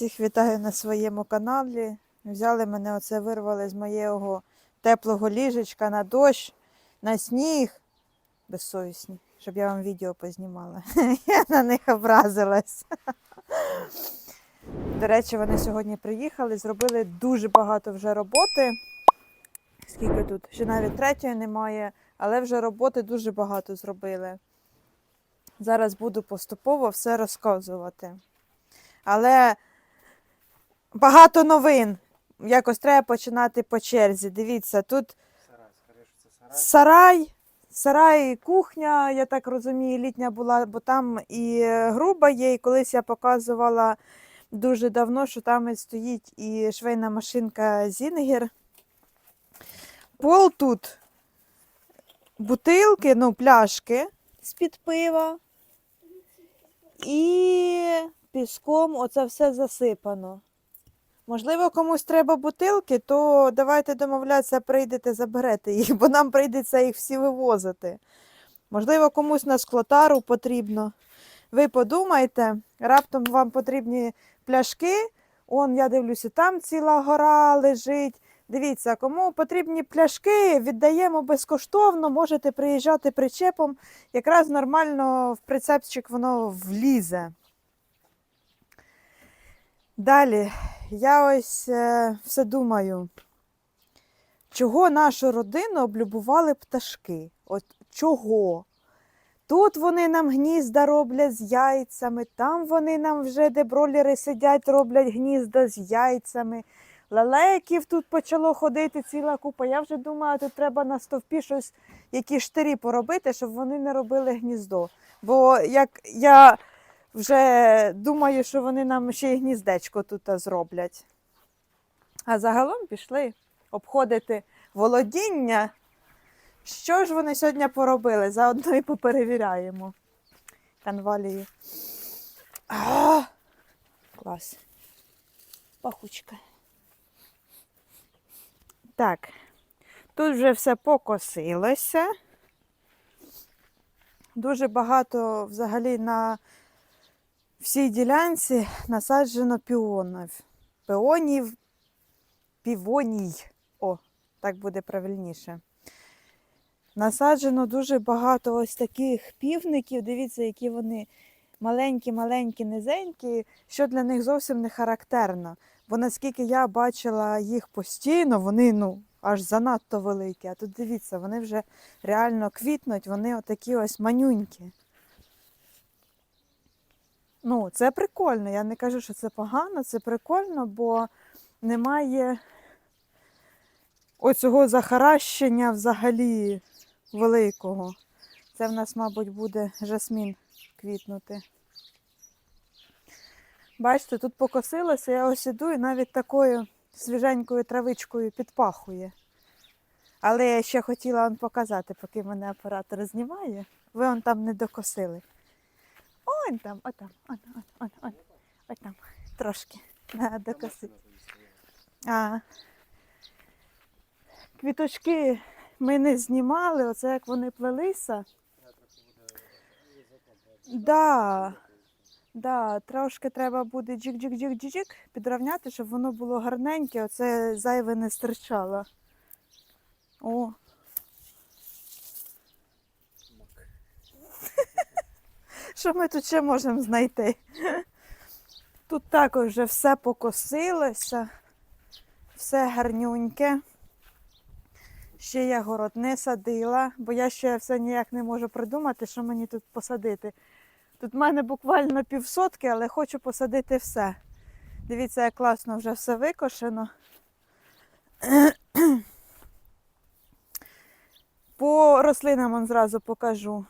Всіх вітаю на своєму каналі. Взяли мене оце, вирвали з моєго теплого ліжечка на дощ, на сніг. Безсовісні, щоб я вам відео познімала. Я на них образилась. До речі, вони сьогодні приїхали, зробили дуже багато вже роботи. Скільки тут? Ще навіть третьої немає, але вже роботи дуже багато зробили. Зараз буду поступово все розказувати. Але багато новин. Якось треба починати по черзі. Дивіться, тут Сарай, сарай. кухня, я так розумію, літня була, бо там і груба є, і колись я показувала дуже давно, що там стоїть і швейна машинка Зінгер. Пол тут бутилки, ну, пляшки з-під пива. І піском оце все засипано. Можливо, комусь треба бутилки, то давайте домовлятися, прийдете, заберете їх, бо нам прийдеться їх всі вивозити. Можливо, комусь на склотару потрібно. Ви подумайте, раптом вам потрібні пляшки. Он, я дивлюся, там ціла гора лежить. Дивіться, кому потрібні пляшки, віддаємо безкоштовно, можете приїжджати причепом. Якраз нормально в прицепчик воно влізе. Далі, я ось е, все думаю, чого нашу родину облюбували пташки? От чого? Тут вони нам гнізда роблять з яйцями, там вони нам вже, де бролери сидять, роблять гнізда з яйцями. Лелеків тут почало ходити ціла купа. Я вже думаю, тут треба на стовпі щось, які штирі поробити, щоб вони не робили гніздо. Бо як я вже думаю, що вони нам ще й гніздечко тут зроблять. А загалом пішли обходити володіння. Що ж вони сьогодні поробили? Заодно і поперевіряємо. Канвалії. Клас. Пахучка. Так, тут вже все покосилося. Дуже багато взагалі на всій ділянці насаджено піонів. Піонів, півоній. О, так буде правильніше. Насаджено дуже багато ось таких півників. Дивіться, які вони маленькі, маленькі, низенькі, що для них зовсім не характерно. Бо наскільки я бачила їх постійно, вони ну, аж занадто великі. А тут дивіться, вони вже реально квітнуть, вони отакі ось манюнькі. Ну, це прикольно. Я не кажу, що це погано, це прикольно, бо немає оцього захаращення взагалі великого. Це в нас, мабуть, буде жасмін квітнути. Бачите, тут покосилося, я ось іду і навіть такою свіженькою травичкою підпахує. Але я ще хотіла вам показати, поки мене оператор знімає. Ви он там не докосили. Он там, отам, он, он, он, он, от там, трошки. Надо докосити. А, квіточки ми не знімали, оце як вони плелися. Да, да, трошки треба буде джик-джик-джик-джик підровняти, щоб воно було гарненьке, оце зайве не стирчало. О. Що ми тут ще можемо знайти? Тут також вже все покосилося, все гарнюньке. Ще я город не садила, бо я ще все ніяк не можу придумати, що мені тут посадити. Тут в мене буквально півсотки, але хочу посадити все. Дивіться, як класно вже все викошено. По рослинам вам зразу покажу.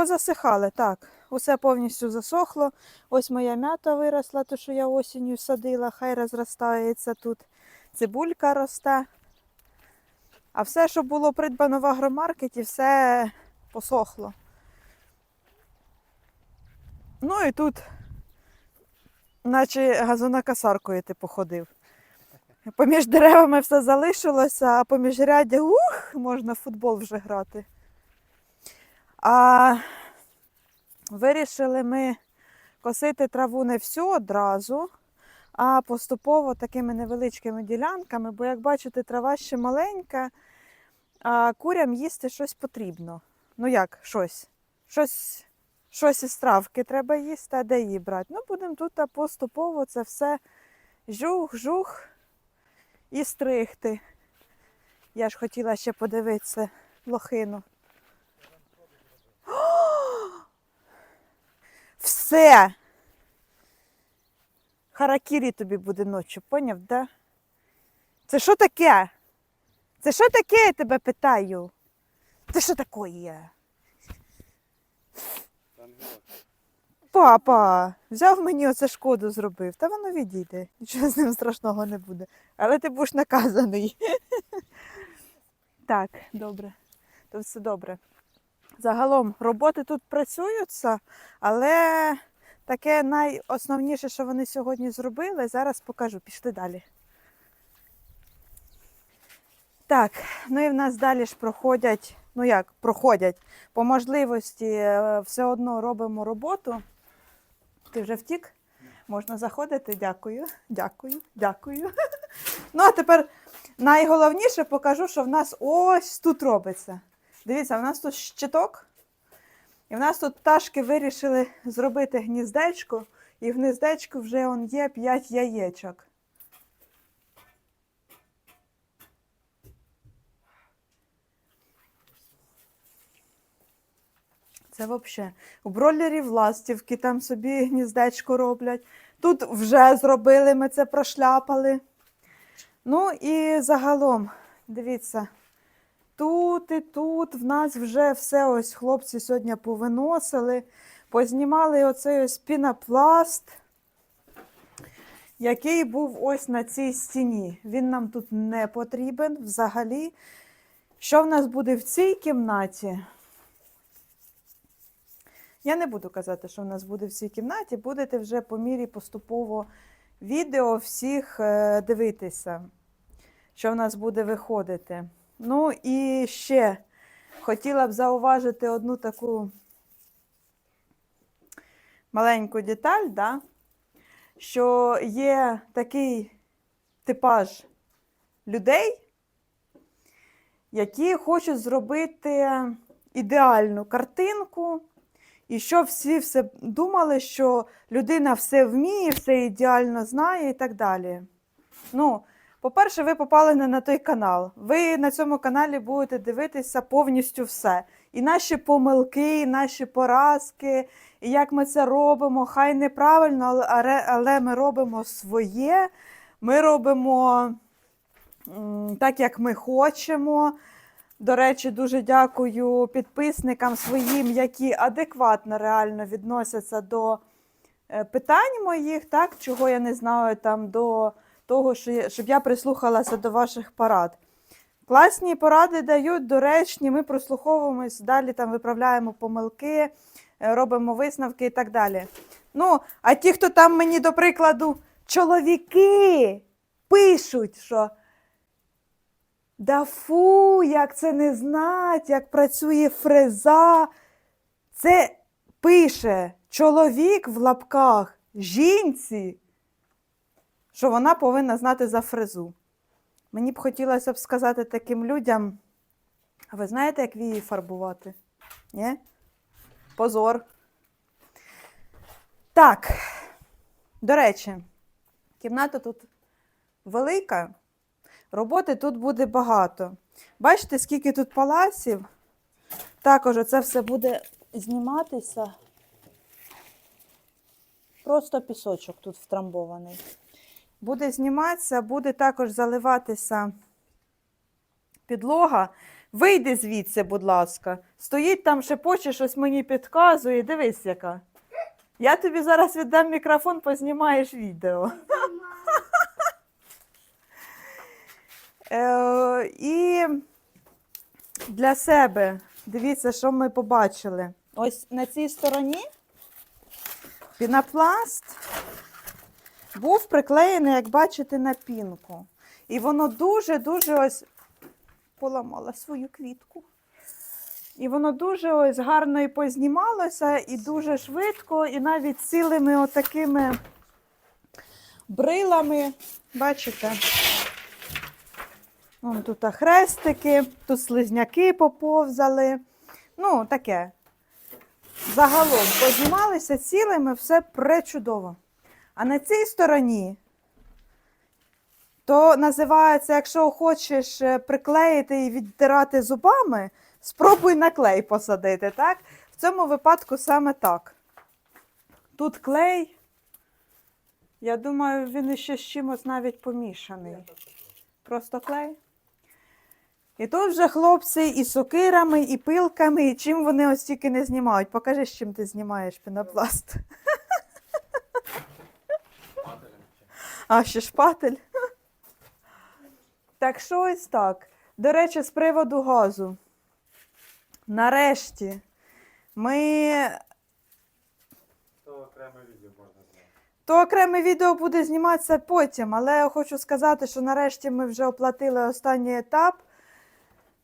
Позасихали, так. Усе повністю засохло. Ось моя м'ята виросла, то що я осінню садила, хай розростається тут. Цибулька росте. А все, що було придбано в агромаркеті, все посохло. Ну і тут, наче газонокосаркою ти походив. Поміж деревами все залишилося, а поміж рядя, ух, можна в футбол вже грати. А вирішили ми косити траву не всю одразу, а поступово такими невеличкими ділянками, бо, як бачите, трава ще маленька, а курям їсти щось потрібно. Ну як, щось? Щось, щось із травки треба їсти, а де її брати? Ну, будемо тут поступово це все жух-жух і стригти. Я ж хотіла ще подивитися лохину. Все. Харакірі тобі буде ночі, поняв, да? Це що таке? Це що таке, я тебе питаю? Це що таке? Папа, взяв мені оце шкоду зробив, та воно відійде. Нічого з ним страшного не буде. Але ти будеш наказаний. Так, добре. То все добре. Загалом роботи тут працюються, але таке найосновніше, що вони сьогодні зробили, зараз покажу. Пішли далі. Так, ну і в нас далі ж проходять, ну як, проходять по можливості е, все одно робимо роботу. Ти вже втік? Можна заходити. Дякую, дякую, дякую. Ну, а тепер найголовніше покажу, що в нас ось тут робиться. Дивіться, в нас тут щиток. І в нас тут пташки вирішили зробити гніздечко, і в гніздечку вже он є 5 яєчок. Це взагалі. У бройлерів ластівки там собі гніздечко роблять. Тут вже зробили, ми це прошляпали. Ну і загалом, дивіться, тут і тут в нас вже все ось хлопці сьогодні повиносили, познімали оцей ось пінопласт, який був ось на цій стіні. Він нам тут не потрібен взагалі. Що в нас буде в цій кімнаті? Я не буду казати, що в нас буде в цій кімнаті. Будете вже по мірі поступово відео всіх е, дивитися, що в нас буде виходити. Ну і ще хотіла б зауважити одну таку маленьку деталь, да? що є такий типаж людей, які хочуть зробити ідеальну картинку. І що всі все думали, що людина все вміє, все ідеально знає і так далі. Ну, по-перше, ви попали не на той канал. Ви на цьому каналі будете дивитися повністю все. І наші помилки, і наші поразки, і як ми це робимо. Хай неправильно, але, ми робимо своє. Ми робимо так, як ми хочемо. До речі, дуже дякую підписникам своїм, які адекватно реально відносяться до е, питань моїх, так, чого я не знаю, там, до того, щоб я прислухалася до ваших порад. Класні поради дають, доречні, ми прослуховуємось, далі там виправляємо помилки, е, робимо висновки і так далі. Ну, а ті, хто там мені, до прикладу, чоловіки пишуть, що Да фу, як це не знать, як працює фреза. Це пише чоловік в лапках жінці, що вона повинна знати за фрезу. Мені б хотілося б сказати таким людям, а ви знаєте, як вії фарбувати? Ні? Позор. Так, до речі, кімната тут велика. Роботи тут буде багато. Бачите, скільки тут палаців? Також це все буде зніматися. Просто пісочок тут втрамбований. Буде зніматися, буде також заливатися підлога. Вийди звідси, будь ласка. Стоїть там, шепоче, щось мені підказує. Дивись, яка. Я тобі зараз віддам мікрофон, познімаєш відео. Е, і для себе дивіться, що ми побачили. Ось на цій стороні пінопласт був приклеєний, як бачите, на пінку. І воно дуже-дуже ось поламала свою квітку. І воно дуже ось гарно і познімалося, і дуже швидко, і навіть цілими отакими брилами. Бачите? Вон тут хрестики, тут слизняки поповзали. Ну, таке. Загалом познімалися цілими, все пречудово. А на цій стороні то називається, якщо хочеш е, приклеїти і віддирати зубами, спробуй на клей посадити. Так? В цьому випадку саме так. Тут клей. Я думаю, він ще з чимось навіть помішаний. Просто клей. І тут вже хлопці і сокирами, і пилками, і чим вони ось тільки не знімають. Покажи, з чим ти знімаєш пінопласт. А, ще шпатель. Так що ось так. До речі, з приводу газу. Нарешті ми То окреме відео можна зняти. То окреме відео буде зніматися потім, але я хочу сказати, що нарешті ми вже оплатили останній етап.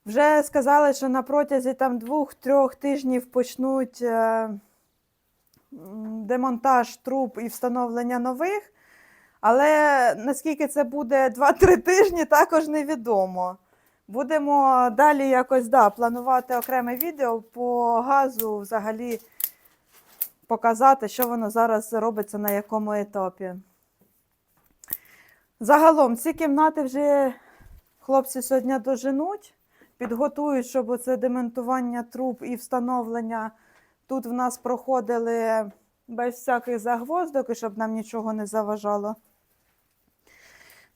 Вже сказали, що на протязі там двох-трьох тижнів почнуть е, демонтаж труб і встановлення нових. Але наскільки це буде 2-3 тижні, також невідомо. Будемо далі якось да, планувати окреме відео по газу взагалі показати, що воно зараз робиться на якому етапі. Загалом ці кімнати вже хлопці сьогодні доженуть, підготують, щоб оце демонтування труб і встановлення тут в нас проходили без всяких загвоздок, і щоб нам нічого не заважало.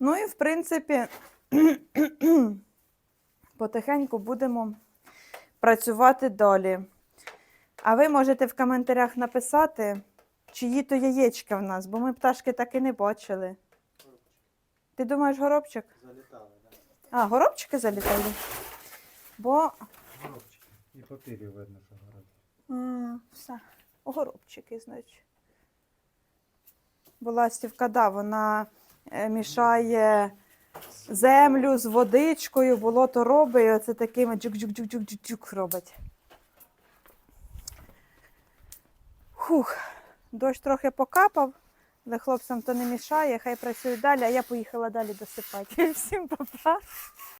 Ну і в принципі, потихеньку будемо працювати далі. А ви можете в коментарях написати, чиї то яєчка в нас, бо ми пташки так і не бачили. Ти думаєш, горобчик? Залітали, так? А, горобчики залітали? Бо. Горобчики. І папірів видно, що горобчики. А, все. Горобчики, значить. Бо ластівка, да, вона е, мішає землю з водичкою, болото робить, і оце такими джук-джук-джук-джук-джук робить. Хух, дощ трохи покапав, але хлопцям то не мішає, хай працюють далі, а я поїхала далі досипати. Всім па-па.